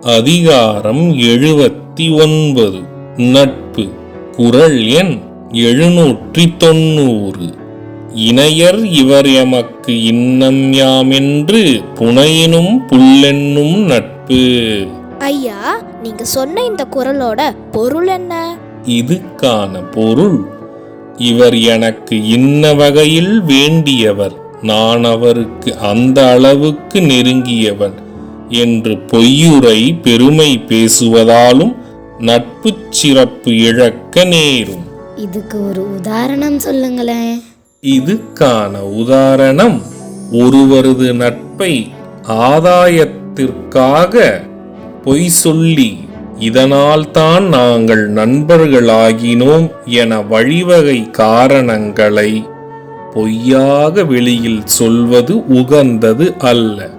அதிகாரம் எழுபத்தி ஒன்பது. நட்பு. குறள் எண் எழுநூற்றி தொண்ணூறு இணையர் இவர் எமக்கு இன்னம் யாமென்று புனையினும் புல்லென்னும் நட்பு. ஐயா நீங்க சொன்ன இந்த குரலோட பொருள் என்ன? இதுக்கான பொருள் இவர் எனக்கு இன்ன வகையில் வேண்டியவர். நான் அவருக்கு அந்த அளவுக்கு நெருங்கியவன். என்று பொய்யுரை பெருமை பேசுவதாலும் நட்புச் சிறப்பு இழக்க நேரும். இதுக்கு ஒரு உதாரணம் சொல்லுங்களேன். இதுக்கான உதாரணம் ஒருவரது நட்பை ஆதாயத்திற்காக பொய் சொல்லி இதனால் தான் நாங்கள் நண்பர்களாகினோம் என வழிவகை காரணங்களை பொய்யாக வெளியில் சொல்வது உகந்தது அல்ல.